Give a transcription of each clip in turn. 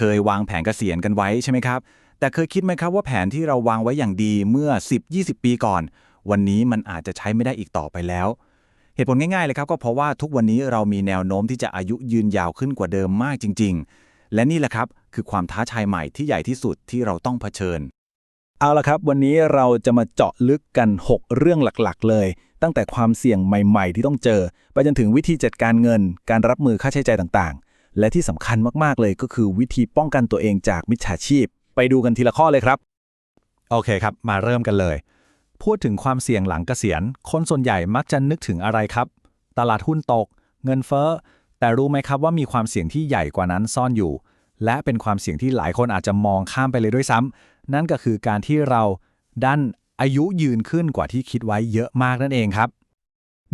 เคยวางแผนเกษียณกันไว้ใช่ไหมครับ แต่เคยคิดไหมครับว่าแผนที่เราวางไว้อย่างดีเมื่อ 10-20 ปีก่อน วันนี้มันอาจจะใช้ไม่ได้อีกต่อไปแล้ว เหตุผลง่ายๆเลยครับก็เพราะว่าทุกวันนี้เรามีแนวโน้มที่จะอายุยืนยาวขึ้นกว่าเดิมมากจริง ๆ และนี่แหละครับคือความท้าทายใหม่ที่ใหญ่ที่สุดที่เราต้องเผชิญเอาละครับ วันนี้เราจะมาเจาะลึกกัน 6 เรื่องหลักๆ เลย ตั้งแต่ความเสี่ยงใหม่ ๆ ที่ต้องเจอ ไปจนถึงวิธีจัดการเงิน การรับมือค่าใช้จ่ายต่างๆ และที่สำคัญมากๆเลยก็คือวิธีป้องกันตัวเองจากมิจฉาชีพ ไปดูกันทีละข้อเลยครับ โอเคครับ มาเริ่มกันเลย พูดถึงความเสี่ยงหลังเกษียณ คนส่วนใหญ่มักจะนึกถึงอะไรครับ ตลาดหุ้นตก เงินเฟ้อ แต่รู้ไหมครับว่ามีความเสี่ยงที่ใหญ่กว่านั้นซ่อนอยู่ และเป็นความเสี่ยงที่หลายคนอาจจะมองข้ามไปเลยด้วยซ้ำนั่นก็คือการที่เราดันอายุยืนขึ้นกว่าที่คิดไว้เยอะมากนั่นเองครับ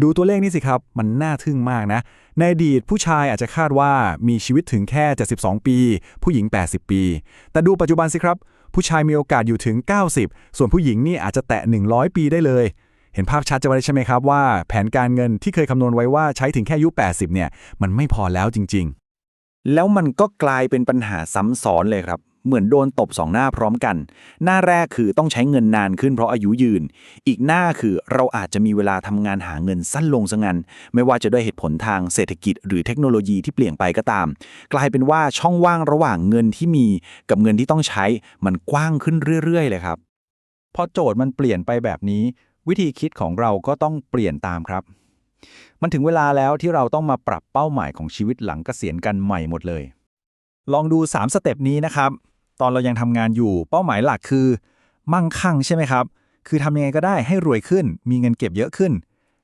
ดูตัวเลขนี้สิครับ มันน่าทึ่งมากนะ ในอดีตผู้ชายอาจจะคาดว่ามีชีวิตถึงแค่ 72 ปี ผู้หญิง 80 ปี แต่ดูปัจจุบันสิครับ ผู้ชายมีโอกาสอยู่ถึง 90 ส่วนผู้หญิงนี่อาจจะแตะ 100 ปีได้เลย เห็นภาพชัดจะไว้ใช่ไหมครับว่า แผนการเงินที่เคยคำนวณไว้ว่าใช้ถึงแค่อายุ 80 เนี่ย มันไม่พอแล้วจริง ๆ แล้วมันก็กลายเป็นปัญหาซ้ำซ้อนเลยครับ เหมือนโดนตบสองหน้าพร้อมกัน หน้าแรกคือต้องใช้เงินนานขึ้นเพราะอายุยืน อีกหน้าคือเราอาจจะมีเวลาทำงานหาเงินสั้นลงซะงั้น ไม่ว่าจะด้วยเหตุผลทางเศรษฐกิจหรือเทคโนโลยีที่เปลี่ยนไปก็ตาม กลายเป็นว่าช่องว่างระหว่างเงินที่มีกับเงินที่ต้องใช้มันกว้างขึ้นเรื่อย ๆ เลยครับพอโจทย์มันเปลี่ยนไปแบบนี้ วิธีคิดของเราก็ต้องเปลี่ยนตามครับ มันถึงเวลาแล้วที่เราต้องมาปรับเป้าหมายของชีวิตหลังเกษียณกันใหม่หมดเลย ลองดู 3 สเต็ปนี้นะครับ ตอนเรายังทำงานอยู่ เป้าหมายหลักคือ มั่งคั่งใช่ไหมครับ คือทำยังไงก็ได้ให้รวยขึ้น มีเงินเก็บเยอะขึ้น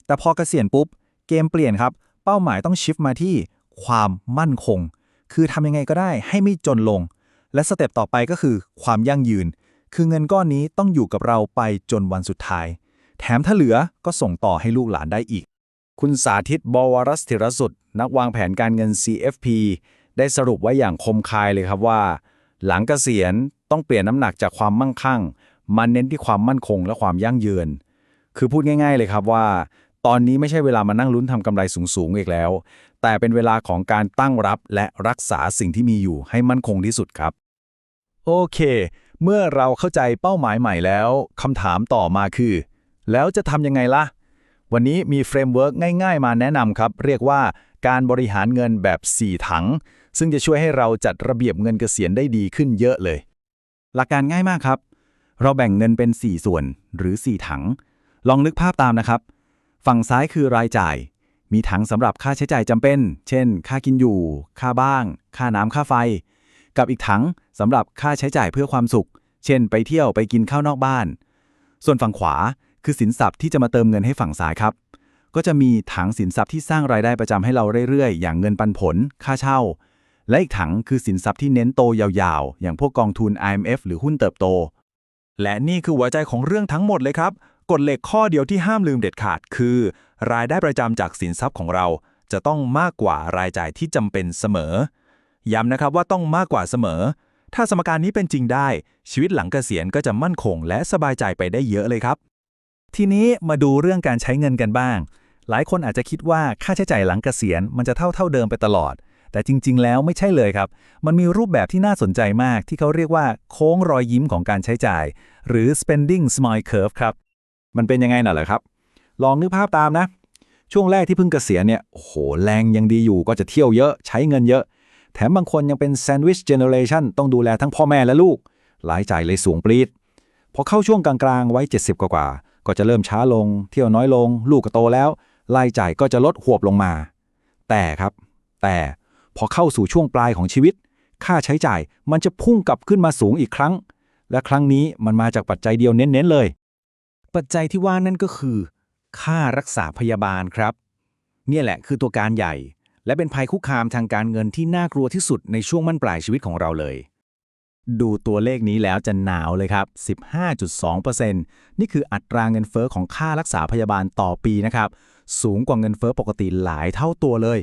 แต่พอเกษียณปุ๊บ เกมเปลี่ยนครับ เป้าหมายต้องชิฟมาที่ความมั่นคง คือทำยังไงก็ได้ให้ไม่จนลง และสเต็ปต่อไปก็คือความยั่งยืน คือเงินก้อนนี้ต้องอยู่กับเราไปจนวันสุดท้าย แถมถ้าเหลือก็ส่งต่อให้ลูกหลานได้อีก คุณสาธิตบวรสถิรสุด นักวางแผนการเงิน CFP ได้สรุปไว้อย่างคมคายเลยครับว่า หลังเกษียณต้องเปลี่ยนน้ำหนักจากความมั่งคั่งมาเน้นที่ความมั่นคงและความยั่งยืน คือพูดง่าย ๆ เลยครับว่า ตอนนี้ไม่ใช่เวลามานั่งลุ้นทำกำไรสูงๆอีกแล้ว แต่เป็นเวลาของการตั้งรับและรักษาสิ่งที่มีอยู่ให้มั่นคงที่สุดครับ โอเค เมื่อเราเข้าใจเป้าหมายใหม่แล้วคำถามต่อมาคือ แล้วจะทำยังไงล่ะ วันนี้มีเฟรมเวิร์กง่าย ๆ มาแนะนำครับ เรียกว่าการบริหารเงินแบบ 4 ถัง ซึ่งจะช่วยให้เราจัดระเบียบเงินเกษียณได้ดีขึ้นเยอะเลย หลักการง่ายมากครับ เราแบ่งเงินเป็น 4 ส่วนหรือ 4 ถัง ลองนึกภาพตามนะครับ ฝั่งซ้ายคือรายจ่าย มีถังสำหรับค่าใช้จ่ายจำเป็น เช่น ค่ากินอยู่ ค่าบ้าง ค่าน้ำค่าไฟ กับอีกถังสำหรับค่าใช้จ่ายเพื่อความสุข เช่น ไปเที่ยวไปกินข้าวนอกบ้าน ส่วนฝั่งขวาคือสินทรัพย์ที่จะมาเติมเงินให้ฝั่งซ้ายครับก็จะมีถังสินทรัพย์ที่สร้างรายได้ประจำให้เราเรื่อยๆ อย่างเงินปันผล ค่าเช่า และอีกถังคือสินทรัพย์ที่เน้นโตยาวๆ อย่างพวกกองทุน IMF หรือหุ้นเติบโต และนี่คือหัวใจของเรื่องทั้งหมดเลยครับ กฎเหล็กข้อเดียวที่ห้ามลืมเด็ดขาดคือ รายได้ประจำจากสินทรัพย์ของเรา จะต้องมากกว่ารายจ่ายที่จำเป็นเสมอ ย้ำนะครับว่าต้องมากกว่าเสมอ ถ้าสมการนี้เป็นจริงได้ ชีวิตหลังเกษียณก็จะมั่นคง และสบายใจไปได้เยอะเลยครับ ทีนี้มาดูเรื่องการใช้เงินกันบ้าง หลายคนอาจจะคิดว่าค่าใช้จ่ายหลังเกษียณมันจะเท่าเท่าเดิมไปตลอด แต่จริง ๆ แล้วไม่ใช่เลยครับ มันมีรูปแบบที่น่าสนใจมากที่เขาเรียกว่าโค้งรอยยิ้มของการใช้จ่าย หรือ spending smile curve ครับ มันเป็นยังไงน่ะเหรอครับ ลองนึกภาพตามนะ ช่วงแรกที่เพิ่งเกษียณเนี่ยโอ้โหแรงยังดีอยู่ก็จะเที่ยวเยอะใช้เงินเยอะ แถมบางคนยังเป็นแซนด์วิชเจเนอเรชันต้องดูแลทั้งพ่อแม่และลูกรายจ่ายเลยสูงปรีดพอเข้าช่วงกลางๆไว้ 70 กว่าๆก็จะเริ่มช้าลง เที่ยวน้อยลง ลูกก็โตแล้วรายจ่ายก็จะลดหวบลงมา แต่ครับ แต่ พอเข้าสู่ช่วงปลายของชีวิต ค่าใช้จ่ายมันจะพุ่งกลับขึ้นมาสูงอีกครั้ง และครั้งนี้มันมาจากปัจจัยเดียวเน้นๆเลย ปัจจัยที่ว่านั่นก็คือ ค่ารักษาพยาบาลครับ เนี่ยแหละคือตัวการใหญ่ และเป็นภัยคุกคามทางการเงินที่น่ากลัวที่สุดในช่วงมั่นปลายชีวิตของเราเลยดูตัวเลขนี้แล้วจะหนาวเลยครับ 15.2%นี่คืออัตราเงินเฟอ้อของค่ารักษาพยาบาลต่อปีนะครับ สูงกว่าเงินเฟอ้อปกติหลายเท่าตัวเลย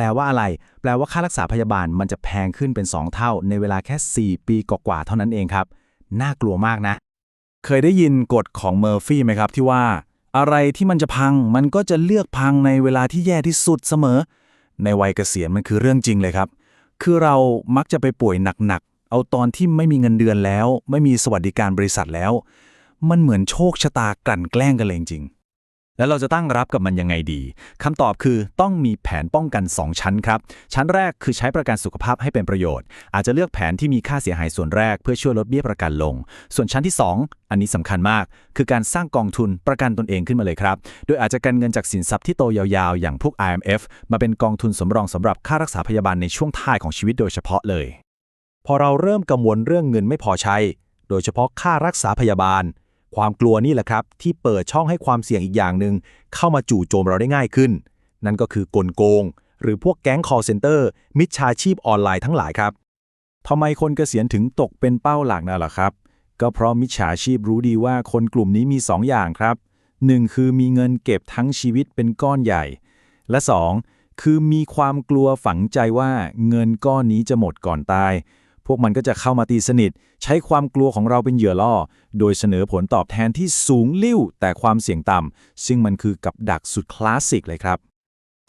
ลว่าอะไร แปลว่าค่ารักษาพยาบาลมันจะแพงขึ้นเป็น 2 เท่า ในเวลาแค่ 4 ปีกว่าๆเท่านั้นเองครับ น่ากลัวมากนะ เคยได้ยินกฎของเมอร์ฟี่ไหมครับที่ว่า อะไรที่มันจะพัง มันก็จะเลือกพังในเวลาที่แย่ที่สุดเสมอ ในวัยเกษียณมันคือเรื่องจริงเลยครับ คือเรามักจะไปป่วยหนักๆ เอาตอนที่ไม่มีเงินเดือนแล้ว ไม่มีสวัสดิการบริษัทแล้ว มันเหมือนโชคชะตากลั่นแกล้งกันเลยจริง แล้วเราจะตั้งรับกับมันยังไงดีคำตอบคือต้องมีแผนป้องกัน 2 ชั้นครับ ชั้นแรกคือใช้ประกันสุขภาพให้เป็นประโยชน์ อาจจะเลือกแผนที่มีค่าเสียหายส่วนแรกเพื่อช่วยลดเบี้ยประกันลง ส่วนชั้นที่ 2 อันนี้สำคัญมาก คือการสร้างกองทุนประกันตนเองขึ้นมาเลยครับ โดยอาจจะกันเงินจากสินทรัพย์ที่โตยาวๆ อย่างพวก IMF มาเป็นกองทุนสำรองสำหรับค่ารักษาพยาบาลในช่วงท้ายของชีวิตโดยเฉพาะเลย พอเราเริ่มกังวลเรื่องเงินไม่พอใช้ โดยเฉพาะค่ารักษาพยาบาล ความกลัวนี่แหละครับ ที่เปิดช่องให้ความเสี่ยงอีกอย่างหนึ่งเข้ามาจู่โจมเราได้ง่ายขึ้น นั่นก็คือกลโกง หรือพวกแก๊ง call center มิจฉาชีพออนไลน์ทั้งหลายครับทำไมคนเกษียณถึงตกเป็นเป้าหลักน่ะล่ะครับ ก็เพราะมิจฉาชีพรู้ดีว่าคนกลุ่มนี้มี 2อย่างครับ 1. คือมีเงินเก็บทั้งชีวิตเป็นก้อนใหญ่ และ 2. คือมีความกลัวฝังใจว่าเงินก้อนนี้จะหมดก่อนตาย พวกมันก็จะเข้ามาตีสนิท ใช้ความกลัวของเราเป็นเหยื่อล่อ โดยเสนอผลตอบแทนที่สูงลิ่วแต่ความเสี่ยงต่ำซึ่งมันคือกับดักสุดคลาสสิกเลยครับ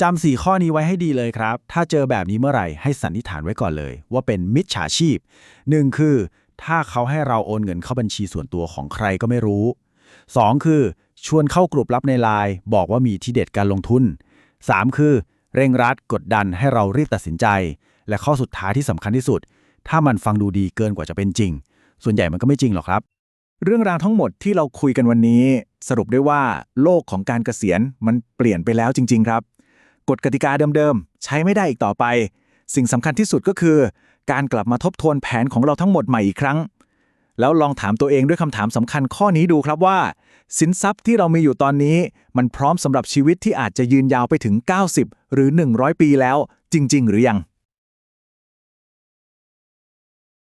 จำสี่ข้อนี้ไว้ให้ดีเลยครับ ถ้าเจอแบบนี้เมื่อไหร่ให้สันนิษฐานไว้ก่อนเลย ว่าเป็นมิจฉาชีพ 1. คือ ถ้าเขาให้เราโอนเงินเข้าบัญชีส่วนตัวของใครก็ไม่รู้ 2. คือ ชวนเข้ากลุ่มลับในไลน์บอกว่ามีที่เด็ดการลงทุน 3. คือ เร่งรัดกดดันให้เรารีบตัดสินใจ และข้อสุดท้ายที่สำคัญที่สุด ถ้ามันฟังดูดีเกินกว่าจะเป็นจริง ส่วนใหญ่มันก็ไม่จริงหรอกครับ เรื่องราวทั้งหมดที่เราคุยกันวันนี้ สรุปได้ว่าโลกของการเกษียณมันเปลี่ยนไปแล้วจริง ๆ ครับกฎกติกาเดิมๆ ใช้ไม่ได้อีกต่อไป สิ่งสำคัญที่สุดก็คือ การกลับมาทบทวนแผนของเราทั้งหมดใหม่อีกครั้ง แล้วลองถามตัวเองด้วยคำถามสำคัญข้อนี้ดูครับว่า สินทรัพย์ที่เรามีอยู่ตอนนี้ มันพร้อมสำหรับชีวิตที่อาจจะยืนยาวไปถึง 90 หรือ 100 ปีแล้ว จริง ๆ หรือยัง